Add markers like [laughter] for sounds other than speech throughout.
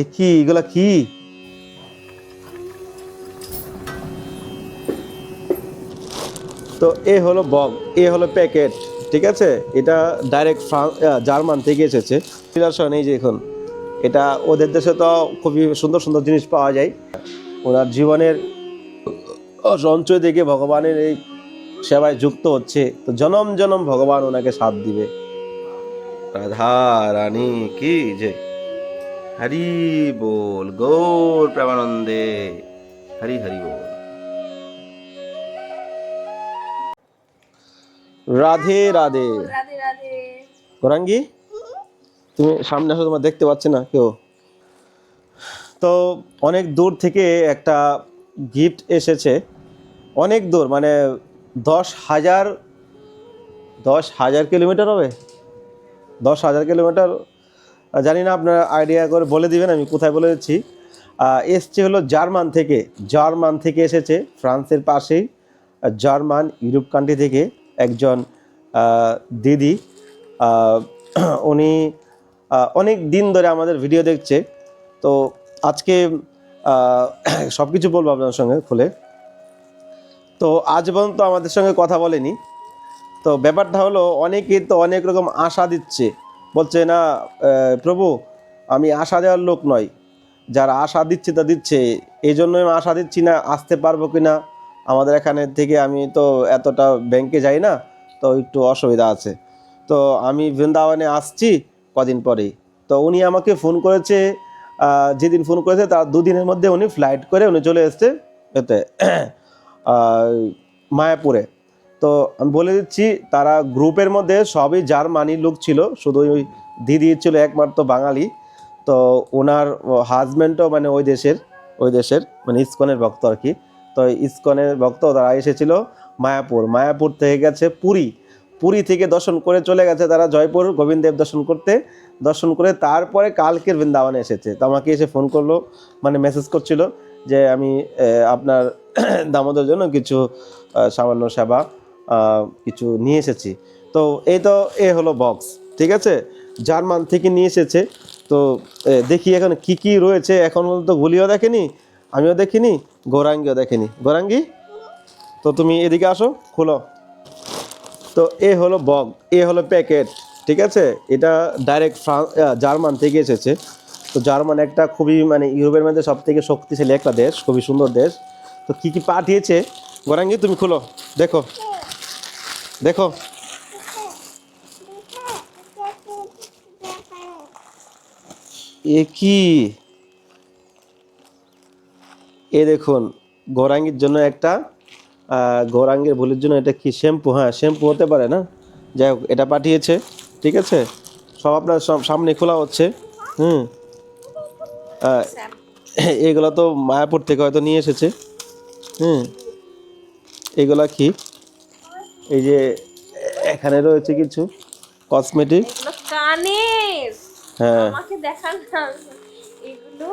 এ কি, এগুলা কি? তো এ হলো বগ এ হলো প্যাকেট, ঠিক আছে? এটা ডাইরেক্ট জার্মান থেকে এসেছে। ফিলারসন এই যে এখন এটা ওদের দেশে তো খুবই সুন্দর সুন্দর জিনিস পাওয়া যায়। ওনার জীবনের সঞ্চয় দেখে ভগবানের এই সেবায় যুক্ত হচ্ছে। তো জনম জনম ভগবান ওনাকে সাথ দিবে। রাধা রানী, কি যে হরি বল গৌর প্রেমানন্দে। হরি হরি বল। রাধে রাধে। গোরাঙ্গি তুমি সামনে আসো তোমার দেখতে পাচ্ছি না কেউ। তো অনেক দূর থেকে একটা গিফট এসেছে। অনেক দূর মানে দশ হাজার দশ হাজার কিলোমিটার হবে? দশ হাজার কিলোমিটার জানি না, আপনার আইডিয়া করে বলে দিবেন, আমি কোথায় বলে দিচ্ছি। এসছে হলো জার্মান থেকে। জার্মান থেকে এসেছে ফ্রান্সের পাশেই জার্মান ইউরোপ কান্ট্রি থেকে একজন দিদি। [clears throat] উনি অনেক দিন ধরে আমাদের ভিডিও দেখছে। তো আজকে [clears throat] সব কিছু বলব আপনার সঙ্গে খুলে। তো আজ পর্যন্ত আমাদের সঙ্গে কথা বলেনি। তো ব্যাপারটা হলো, অনেকে তো অনেক রকম আশা দিচ্ছে। বলছে, না প্রভু, আমি আশা দেওয়ার লোক নয় যারা আশা দিচ্ছে তা দিচ্ছে। এই জন্য আমি আশা দিচ্ছি না, আসতে পারব কি না? আমাদের এখানে থেকে আমি তো এতটা ব্যাংকে যাই না, তো একটু অসুবিধা আছে। তো আমি বৃন্দাবনে আসছি কদিন পরেই। তো উনি আমাকে ফোন করেছে যেদিন ফোন করেছে তার দুদিনের মধ্যে উনি ফ্লাইট করে উনি চলে এসছে এতে মায়াপুরে। তো আমি বলে দিচ্ছি, তারা গ্রুপের মধ্যে সবই জার্মানি লোক ছিল শুধু ওই দিদি ছিল একমাত্র বাঙালি। তো ওনার হাজব্যান্ডও মানে ওই দেশের ওই দেশের মানে ইস্কনের ভক্ত আর কি। তো ইস্কনের ভক্ত তারা এসেছিল মায়াপুর। মায়াপুর থেকে গেছে পুরী। পুরী থেকে দর্শন করে চলে গেছে তারা জয়পুর গোবিন্দ দেব দর্শন করতে। দর্শন করে তারপরে কালকের বৃন্দাবনে এসেছে। তো আমাকে এসে ফোন করল মানে মেসেজ করছিল যে আমি আপনার [clears throat] দামোদর জন্য কিছু সামান্য সেবা কিছু নিয়ে এসেছি। তো এই তো, এ হলো বক্স ঠিক আছে? জার্মান থেকে নিয়ে এসেছে। তো দেখি এখন কি কি রয়েছে। এখন পর্যন্ত গুলিও দেখেনি, আমিও দেখিনি, গৌরাঙ্গিও দেখেনি। গৌরাঙ্গি, তো তুমি এদিকে আসো, খুলো। তো এ হলো বগ এ হলো প্যাকেট ঠিক আছে? এটা ডাইরেক্ট ফ্রান্স জার্মান থেকে এসেছে। তো জার্মান একটা খুবই মানে ইউরোপের মধ্যে সব থেকে শক্তিশালী একটা দেশ, খুবই সুন্দর দেশ। তো কি কি পাঠিয়েছে? গরাঙ্গি, তুমি খুলো, দেখো। দেখো। এ কি? এ দেখুন, গৌরাঙ্গির জন্য একটা গৌরাঙ্গের ভুলের জন্য এটা কি শ্যাম্পু? হ্যাঁ শ্যাম্পু হতে পারে না? যাই হোক, এটা পাঠিয়েছে, ঠিক আছে? সব আপনার সামনে খোলা হচ্ছে, হুম? এগুলো তো মায়াপুর থেকে হয়তো নিয়ে এসেছে, হুম? এগুলা কি? এই যে এখানে রয়েছে কিছু কসমেটিক কানের। হ্যাঁ। আমাকে দেখান না। এগুলো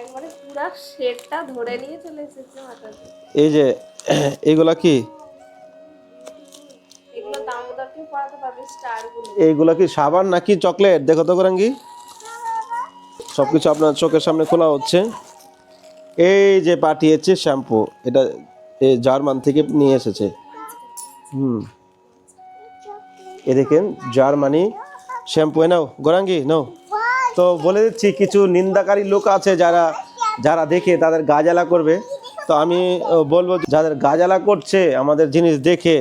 একবারে পুরা সেটটা ধরে নিয়ে চলে এসেছে মাথাতে এই যে এগুলা কি? এগুলো দামোদরকে পড়াতে পারবে স্টার এইগুলা কি সাবান নাকি চকলেট? দেখো তো গরাঙ্গি। সব কিছু আপনার চোখের সামনে খোলা হচ্ছে। এই যে পাঠিয়েছে শ্যাম্পু। এটা জার্মান থেকে নিয়ে এসেছে। হুম। এ দেখেন, জার্মানি শ্যাম্পু নাও, গরাঙ্গি নাও। তো বলে দিচ্ছি, কিছু নিন্দাকারী লোক আছে যারা যারা দেখে তাদের গাজালা করবে। তো আমি বলব যাদের গাজালা করছে, আমাদের জিনিস দেখে,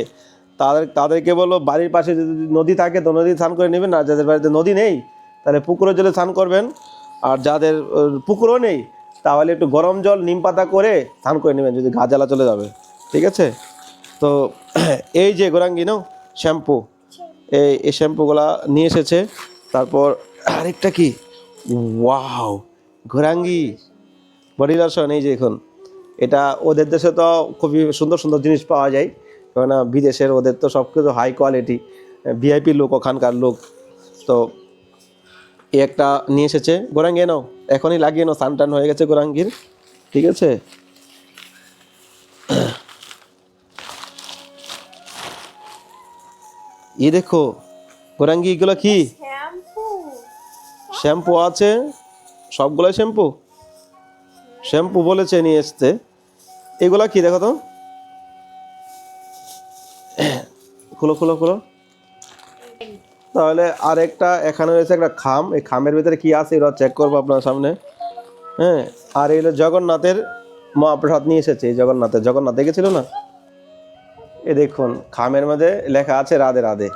তাদের, তাদেরকে বলব, বাড়ির পাশে যদি নদী থাকে তো নদী স্নান করে নেবেন। আর যাদের বাড়িতে নদী নেই, তাহলে পুকুরে জলে স্নান করবেন। আর যাদের পুকুরও নেই তাহলে একটু গরম জল, নিম পাতা করে স্নান করে নেবেন যদি গা জ্বালা চলে যাবে। ঠিক আছে? তো [clears throat] এই যে গোরাঙ্গি, নাও, শ্যাম্পু। এই এই শ্যাম্পুগুলা নিয়ে এসেছে। তারপর [clears throat] আরেকটা কি? ওয়াও ঘোরাঙ্গি বডি লোশন, এই যে এখন। এটা ওদের দেশে তো খুবই সুন্দর সুন্দর জিনিস পাওয়া যায়। কেননা বিদেশের ওদের তো সব কিছু হাই কোয়ালিটি ভিআইপি লোক, ওখানকার লোক। তো এই একটা নিয়ে এসেছে। গোরাঙ্গি নাও এখনই লাগিয়ে নাও সান টান হয়ে গেছে গোরাঙ্গির। ঠিক আছে? ই দেখো গোরাঙ্গি এগুলো কি? শ্যাম্পু। শ্যাম্পু আছে সবগুলোই শ্যাম্পু? শ্যাম্পু বলেছে নিয়ে আসতে এগুলা কি দেখো তো? খুলো খুলো খুলো। তাহলে আরেকটা, এখানে রয়েছে একটা খাম। এই খামের ভিতরে কি আছে এরা চেক করব আপনার সামনে। হ্যাঁ আর এই হলো জগন্নাথের মহাপ্রসাদ নিয়ে এসেছে, এই জগন্নাথের। জগন্নাথ দেখেছিল না? এ দেখুন, খামের মধ্যে লেখা আছে, রাধে রাধে।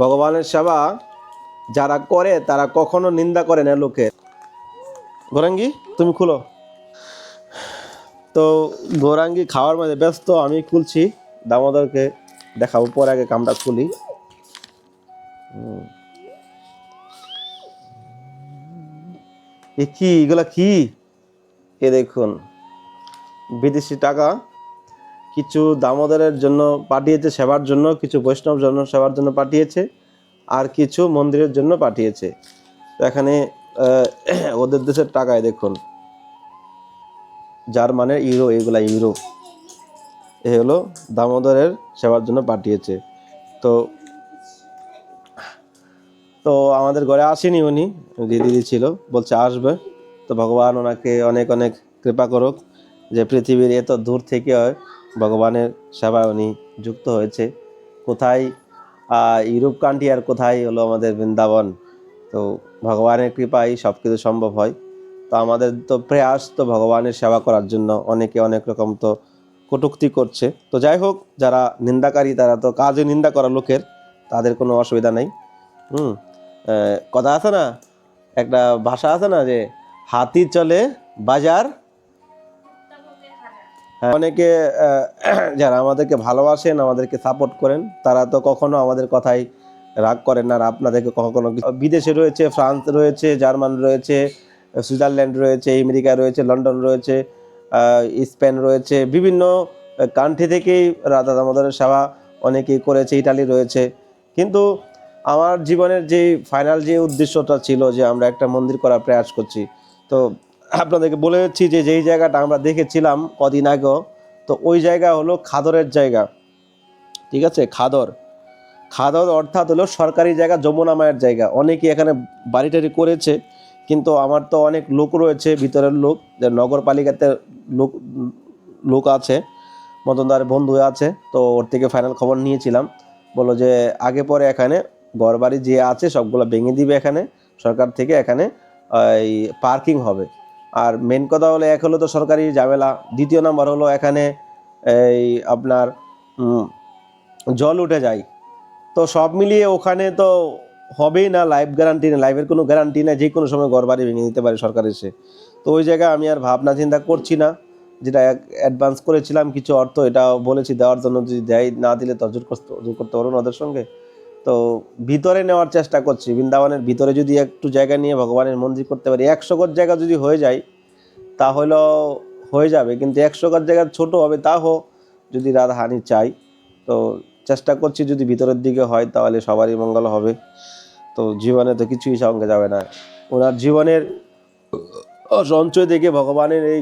ভগবানের সেবা যারা করে, তারা কখনো নিন্দা করে না লোকে গোরাঙ্গি, তুমি খুলো। তো গোরাঙ্গি খাওয়ার মধ্যে ব্যস্ত, আমি খুলছি। দামোদরকে দেখাবো, পরে আগে কামটা খুলি। এ কি? এগুলা কি? এ দেখুন, বিদেশি টাকা কিছু দামোদরের জন্য পাঠিয়েছে, সেবার জন্য, কিছু বৈষ্ণব জন্য সেবার জন্য পাঠিয়েছে, আর কিছু মন্দিরের জন্য পাঠিয়েছে। এখানে ওদের দেশের টাকায় দেখুন, জার্মানের ইউরো, এগুলা ইউরো, এ হলো দামোদরের সেবার জন্য পাঠিয়েছে। তো তো আমাদের ঘরে আসেনি উনি দিদি ছিল, বলছে আসবে। তো ভগবান ওনাকে অনেক অনেক কৃপা করুক যে পৃথিবীর এত দূর থেকে ভগবানের সেবায় উনি যুক্ত হয়েছে। কোথায় ইউরোপ কান্ট্রি আর কোথায় হলো আমাদের বৃন্দাবন। তো ভগবানের কৃপায় সব কিছু সম্ভব হয়। তো আমাদের তো প্রয়াস তো ভগবানের সেবা করার জন্য অনেকে অনেক রকম তো কটুক্তি করছে। তো যাই হোক, যারা নিন্দাকারী তারা তো কাজে নিন্দা করা লোকের, তাদের কোনো অসুবিধা নেই। হুম। কথা আছে না? একটা ভাষা আছে না যে হাতি চলে বাজার। হ্যাঁ, অনেকে [clears throat] যারা আমাদেরকে ভালোবাসেন আমাদেরকে সাপোর্ট করেন তারা তো কখনো আমাদের কথাই রাগ করেন না। আর আপনাদেরকে কখনো বিদেশে রয়েছে ফ্রান্স রয়েছে জার্মান রয়েছে সুইজারল্যান্ড রয়েছে আমেরিকা রয়েছে লন্ডন রয়েছে স্পেন রয়েছে বিভিন্ন কান্ট্রি থেকেই রাধা দামোদরের সেবা অনেকেই করেছে ইটালি রয়েছে। কিন্তু আমার জীবনের যে ফাইনাল যে উদ্দেশ্যটা ছিল যে আমরা একটা মন্দির করার প্রয়াস করছি, তো আপনাদেরকে বলে যাচ্ছি যে যেই জায়গাটা আমরা দেখেছিলাম কদিন আগেও, তো ওই জায়গা হলো খাদরের জায়গা। ঠিক আছে? খাদর। খাদর অর্থাৎ হলো সরকারি জায়গা, যমুনা মায়ের জায়গা। অনেকেই এখানে বাড়ি টাড়ি করেছে, কিন্তু আমার তো অনেক লোক রয়েছে, ভিতরের লোক, যে নগরপালিকাতে লোক লোক আছে, মদনদার বন্ধু আছে, তো ওর থেকে ফাইনাল খবর নিয়েছিলাম। বলল যে আগে পরে এখানে ঘরবাড়ি যে আছে, সবগুলো ভেঙে দিবে এখানে। সরকার থেকে এখানে এই পার্কিং হবে। আর মেন কথা হলো, এক হলো তো সরকারি ঝামেলা। দ্বিতীয় নাম্বার হলো এখানে এই আপনার জল উঠে যায়। তো সব মিলিয়ে ওখানে তো হবেই না লাইফ গ্যারান্টি নেই। লাইফের কোনো গ্যারান্টি নেই যে কোনো সময় ঘর বাড়ি ভেঙে দিতে পারে সরকার এসে। তো ওই জায়গায় আমি আর ভাবনা চিন্তা করছি না। যেটা অ্যাডভান্স করেছিলাম, কিছু অর্থ এটা বলেছি, দেওয়ার জন্য যদি দেয়, না দিলে তর্জুর করতে করতে পারব না ওদের সঙ্গে। তো ভিতরে নেওয়ার চেষ্টা করছি। বৃন্দাবনের ভিতরে যদি একটু জায়গা নিয়ে ভগবানের মন্দির করতে পারি, একশো গজ জায়গা যদি হয়ে যায়, তাহলে হয়ে যাবে। কিন্তু একশো গজ জায়গা ছোট হবে তাও যদি রাধাহানি চাই তো চেষ্টা করছি যদি ভিতরের দিকে হয়, তাহলে সবারই মঙ্গল হবে। তো জীবনে তো কিছুই সঙ্গে যাবে না। ওনার জীবনের সঞ্চয় দেখে ভগবানের এই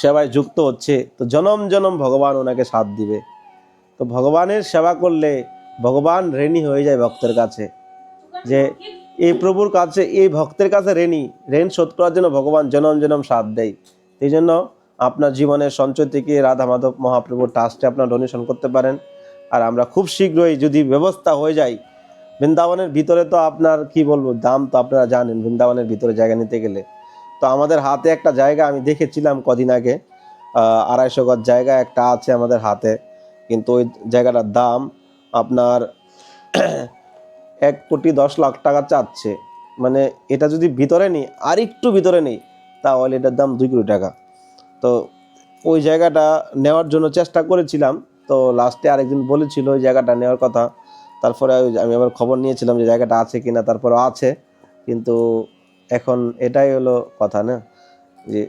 সেবায় যুক্ত হচ্ছে। তো জনম জনম ভগবান ওনাকে সাথ দিবে। তো ভগবানের সেবা করলে ভগবান ঋণী হয়ে যায় ভক্তের কাছে। যে এই প্রভুর কাছে, এই ভক্তের কাছে ঋণী ঋণ শোধ করার জন্য ভগবান জনম জনম সাথ দেয়। এই জন্য আপনার জীবনের সঞ্চয় থেকে রাধা মাধব মহাপ্রভুর ট্রাস্টে আপনার ডোনেশন করতে পারেন। আর আমরা খুব শীঘ্রই যদি ব্যবস্থা হয়ে যায়, বৃন্দাবনের ভিতরে তো আপনার, কি বলব, দাম তো আপনারা জানেন, বৃন্দাবনের ভিতরে জায়গা নিতে গেলে। তো আমাদের হাতে একটা জায়গা, আমি দেখেছিলাম কদিন আগে আড়াইশো গজ জায়গা একটা আছে আমাদের হাতে। কিন্তু ওই জায়গাটার দাম আপনার এক কোটি দশ লাখ টাকা চাচ্ছে। মানে এটা যদি ভিতরে নিই, আর একটু ভিতরে নিই, তাহলে এটার দাম দুই কোটি টাকা। তো ওই জায়গাটা নেওয়ার জন্য চেষ্টা করেছিলাম। তো লাস্টে আরেকজন বলেছিল ওই জায়গাটা নেওয়ার কথা। তারপরে আমি আবার খবর নিয়েছিলাম যে জায়গাটা আছে কিনা তারপরে আছে। কিন্তু এখন এটাই হলো কথা না, যে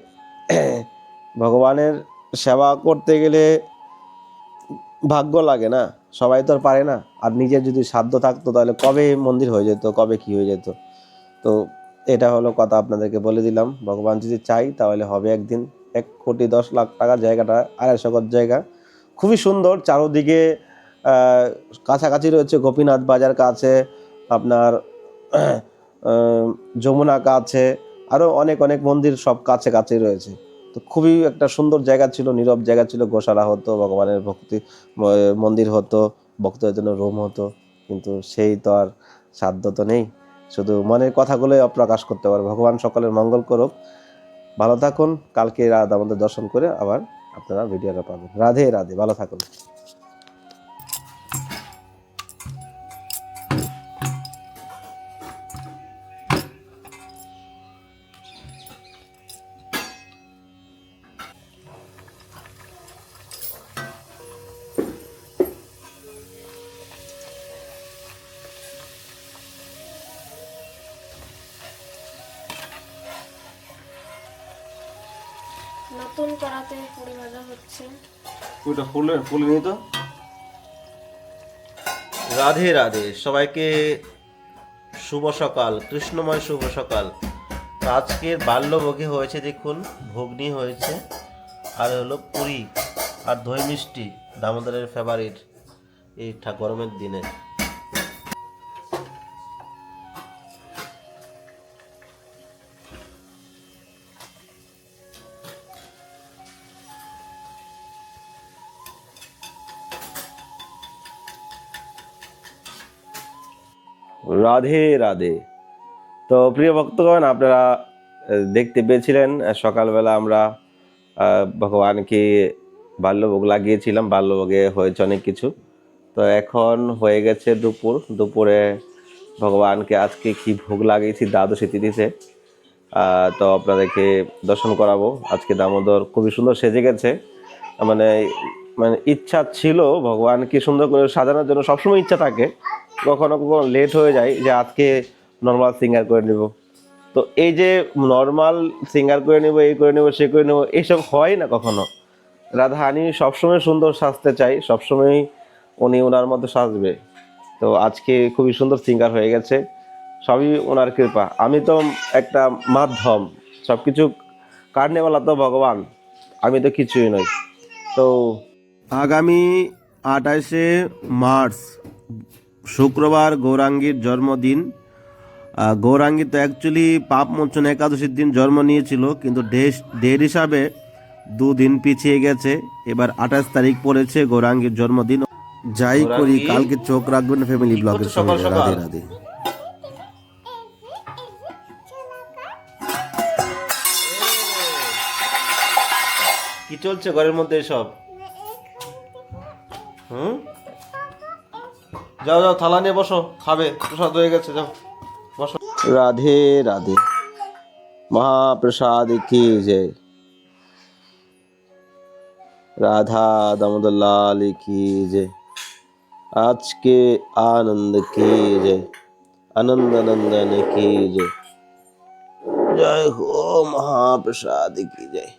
ভগবানের সেবা করতে গেলে ভাগ্য লাগে না। সবাই তো আর পারে না। আর নিজের যদি সাধ্য থাকতো তাহলে কবে মন্দির হয়ে যেত, কবে কি হয়ে যেত? তো এটা হলো কথা আপনাদেরকে বলে দিলাম। ভগবান যদি চাই তাহলে হবে একদিন। এক কোটি দশ লাখ টাকার জায়গাটা, আড়াইশো গজ জায়গা। খুবই সুন্দর। চারোদিকে কাছাকাছি রয়েছে গোপীনাথ বাজার কাছে, আপনার যমুনা কাছে আরও অনেক অনেক মন্দির সব কাছে কাছেই রয়েছে। তো খুবই একটা সুন্দর জায়গা ছিল, নীরব জায়গা ছিল। গোশালা হতো, ভগবানের ভক্তি মন্দির হতো, ভক্তদের জন্য রোম হতো, কিন্তু সেই তো আর সাধ্য তো নেই। শুধু মনের কথাগুলো অপ্রকাশ করতে পারে ভগবান সকলের মঙ্গল করুক। ভালো থাকুন, কালকে রাত আমাদের দর্শন করে আবার আপনারা ভিডিওটা পাবেন। রাধে রাধে, ভালো থাকুন। করাতে পুরি ভাজা হচ্ছে। ওটা ফুলে ফুলে নিই তো? রাধে রাধে। সবাইকে শুভ সকাল কৃষ্ণময় শুভ সকাল। তো আজকের বাল্যভোগে হয়েছে দেখুন ভগ্নি হয়েছে আর হলো পুরি আর দই মিষ্টি দামোদরের ফেভারিট এই গরমের দিনে। রাধে রাধে। তো প্রিয় ভক্তগণ, আপনারা দেখতে পেয়েছিলেন সকালবেলা আমরা ভগবানকে বাল্যভোগ লাগিয়েছিলাম। বাল্যভোগে হয়েছে অনেক কিছু। তো এখন হয়ে গেছে দুপুর। দুপুরে ভগবানকে আজকে কি ভোগ লাগিয়েছি দ্বাদশী তিথিতে তো আপনাদেরকে দর্শন করাবো। আজকে দামোদর খুবই সুন্দর সেজে গেছে। মানে মানে ইচ্ছা ছিল ভগবানকে সুন্দর করে সাজানোর জন্য সবসময় ইচ্ছা থাকে, কখনো কখনো লেট হয়ে যায় যে আজকে নর্মাল সিঙ্গার করে নেব। তো এই যে নর্মাল সিঙ্গার করে নেব, এই করে নেব, সে করে নেব এইসব হয় না কখনো। রাধাহানি সবসময় সুন্দর সাজতে চাই সবসময় উনি ওনার মতো সাজবে। তো আজকে খুবই সুন্দর সিঙ্গার হয়ে গেছে, সবই ওনার কৃপা। আমি তো একটা মাধ্যম সব কিছু কাটনেওয়ালা তো ভগবান, আমি তো কিছুই নই। তো আগামী আঠাশে মার্চ শুক্রবার গৌরাঙ্গীর জন্মদিন। গৌরাঙ্গী তো অ্যাকচুয়ালি পাপ মোচন একাদশীর দিন জন্ম নিয়েছিল কিন্তু ডেট হিসাবে দুদিন পিছিয়ে গেছে। এবার আঠাশ তারিখ পড়েছে গৌরাঙ্গীর জন্মদিন। যাই করি কালকে চোখ রাখবেন ফ্যামিলি ব্লগের সঙ্গে। রাধে রাধে। কি চলছে ঘরের মধ্যে সব হুম? যাও যাও, থালা নিয়ে বসো, খাবে, প্রসাদ হয়ে গেছে, যাও, বসো। রাধে রাধে। মহাপ্রসাদ কি জয় রাধা দামোদর লাল কি জয় আজকে আনন্দ কি জয় আনন্দ নন্দন কি জয় জয় হো, মহাপ্রসাদ কি জয়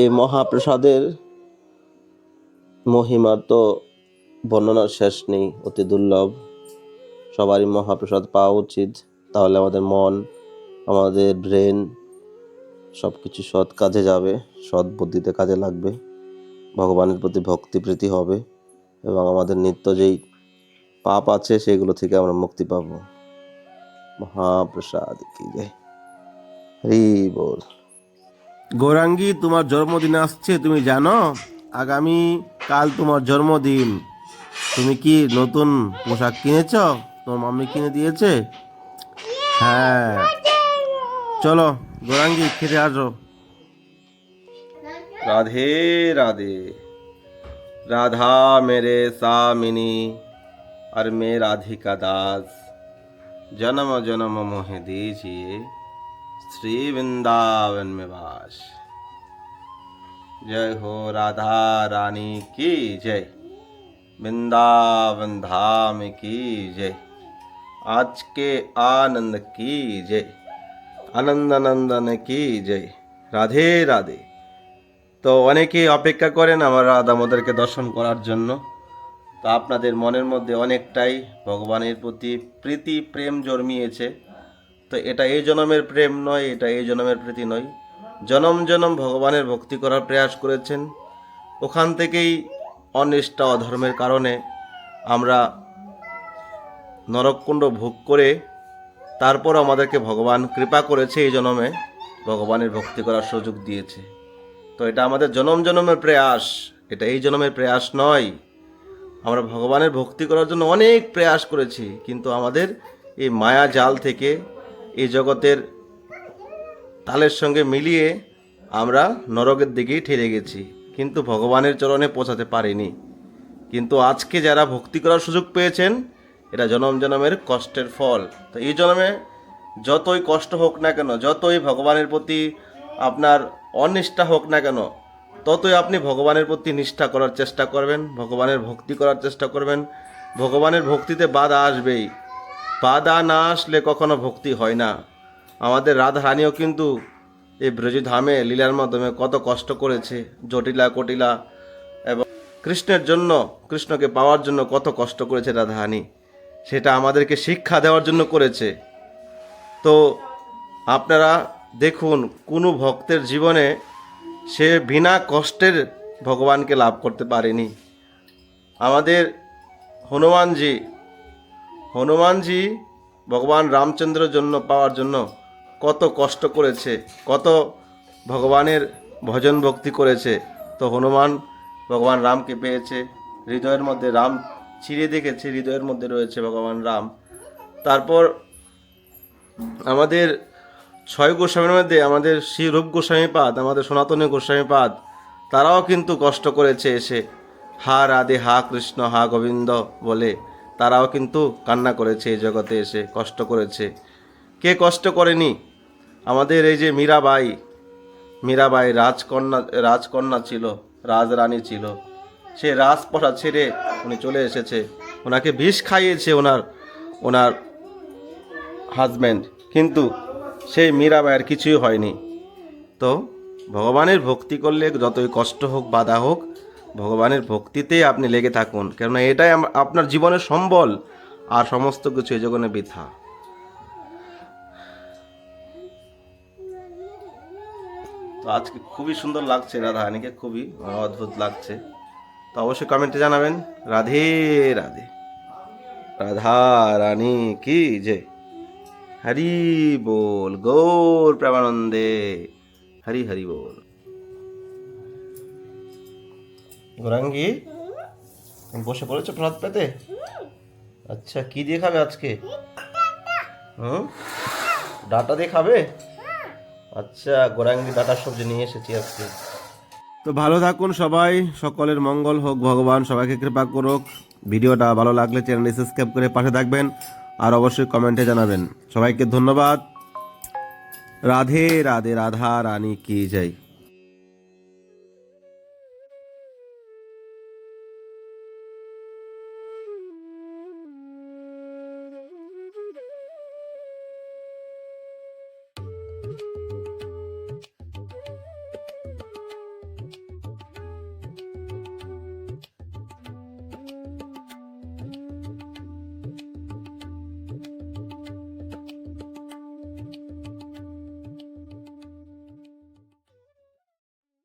এই মহাপ্রসাদের মহিমার তো বর্ণনার শেষ নেই, অতি দুর্লভ। সবারই মহাপ্রসাদ পাওয়া উচিত। তাহলে আমাদের মন, আমাদের ব্রেন সব কিছু সৎ কাজে যাবে, সৎ বুদ্ধিতে কাজে লাগবে। ভগবানের প্রতি ভক্তি প্রীতি হবে এবং আমাদের নিত্য যেই পাপ আছে সেগুলো থেকে আমরা মুক্তি পাব। মহাপ্রসাদ কি যায় হরি বল। গৌরাঙ্গী, তোমার জন্মদিন আসছে, তুমি জানো? আগামী কাল তোমার জন্মদিন। তুমি কি নতুন পোশাক কিনেছ? তোমার মাম্মি কিনে দিয়েছে? হ্যাঁ। চলো, গৌরাঙ্গী, খেতে আসো। রাধে রাধে। রাধা মেরে সামিনী, আর মে রাধিকা দাস। জনম জনম মোহে দিয়েছি श्री वृंदावन में वास जय हो राधा रानी की जय वृंदावन धाम की जय आज के आनंद की जय আনন্দ নন্দন কি জয় রাধে রাধে তো অনেকেই অপেক্ষা করেন আমার রাধা মোদেরকে দর্শন করার জন্য তো আপনাদের মনের মধ্যে অনেকটাই ভগবানের প্রতি প্রীতি প্রেম জন্মিয়েছে তো এটা এই জনমের প্রেম নয়, এটা এই জনমের প্রীতি নয়। জনম জনম ভগবানের ভক্তি করার প্রয়াস করেছেন। ওখান থেকেই অনিষ্ঠা অধর্মের কারণে আমরা নরককুণ্ড ভোগ করে তারপর আমাদেরকে ভগবান কৃপা করেছে এই জনমে, ভগবানের ভক্তি করার সুযোগ দিয়েছে। তো এটা আমাদের জনম জনমের প্রয়াস, এটা এই জনমের প্রয়াস নয়। আমরা ভগবানের ভক্তি করার জন্য অনেক প্রয়াস করেছি, কিন্তু আমাদের এই মায়া জাল থেকে এই জগতের তালের সঙ্গে মিলিয়ে আমরা নরকের দিকেই ঠেলে গেছি। কিন্তু ভগবানের চরণে পৌঁছাতে পারিনি। কিন্তু আজকে যারা ভক্তি করার সুযোগ পেয়েছেন এটা জনম জনমের কষ্টের ফল। তো এই জন্মে যতই কষ্ট হোক না কেন, যতই ভগবানের প্রতি আপনার অনিষ্ঠা হোক না কেন, ততই আপনি ভগবানের প্রতি নিষ্ঠা করার চেষ্টা করবেন, ভগবানের ভক্তি করার চেষ্টা করবেন। ভগবানের ভক্তিতে বাধা আসবেই। বাধা না আসলে কখনো ভক্তি হয় না। আমাদের রাধারানীও কিন্তু এই ব্রজধামে লীলার মাধ্যমে কত কষ্ট করেছে, জটিলা কটিলা এবং কৃষ্ণের জন্য, কৃষ্ণকে পাওয়ার জন্য কত কষ্ট করেছে রাধারানী। সেটা আমাদেরকে শিক্ষা দেওয়ার জন্য করেছে। তো আপনারা দেখুন, কোনো ভক্তের জীবনে সে বিনা কষ্টের ভগবানকে লাভ করতে পারেনি। আমাদের হনুমানজি হনুমানজি ভগবান রামচন্দ্রের জন্য পাওয়ার জন্য কত কষ্ট করেছে, কত ভগবানের ভজন ভক্তি করেছে। তো হনুমান ভগবান রামকে পেয়েছে, হৃদয়ের মধ্যে রাম ছিঁড়ে দেখেছে, হৃদয়ের মধ্যে রয়েছে ভগবান রাম। তারপর আমাদের ছয় গোস্বামীর মধ্যে আমাদের শ্রী রূপ গোস্বামী পাদ, আমাদের সনাতনী গোস্বামী পাদ, তারাও কিন্তু কষ্ট করেছে এসে, হা রাধে, হা কৃষ্ণ, হা গোবিন্দ বলে। তারাও কিন্তু কান্না করেছে, এই জগতে এসে কষ্ট করেছে। কে কষ্ট করেনি? আমাদের এই যে মীরাবাই মীরাবাই রাজকন্যা রাজকন্যা ছিল, রাজরানী ছিল। সে রাজপথা ছেড়ে উনি চলে এসেছে। ওনাকে বিষ খাইয়েছে ওনার ওনার হাজব্যান্ড কিন্তু সেই মীরাবাইয়ের কিছুই হয়নি। তো ভগবানের ভক্তি করলে যতই কষ্ট হোক, বাধা হোক ভগবানের ভক্তিতেই আপনি লেগে থাকুন, কেননা এটাই আপনার জীবনের সম্বল আর সমস্ত কিছু এই জগনে বৃথা। তো আজকে খুবই সুন্দর লাগছে রাধা রাধারানীকে খুবই অদ্ভুত লাগছে। তো অবশ্যই কমেন্টে জানাবেন, রাধে রাধে। রাধা রানী কি যে? হরি বল, গৌর প্রেমানন্দে। হরি হরি বল। গৌরাঙ্গি বসে পড়েছো প্রসাদ পেতে? আচ্ছা কি দিয়ে খাবে আজকে? হুম? ডাটা দিয়ে খাবে? আচ্ছা গোরাঙ্গি ডাটার সবজি নিয়ে এসেছি আজকে। তো ভালো থাকুন সবাই, সকলের মঙ্গল হোক, ভগবান সবাইকে কৃপা করুক। ভিডিওটা ভালো লাগলে চ্যানেলটি সাবস্ক্রাইব করে পাশে থাকবেন আর অবশ্যই কমেন্টে জানাবেন। সবাইকে ধন্যবাদ। রাধে রাধে, রাধা রানী, কি জয়।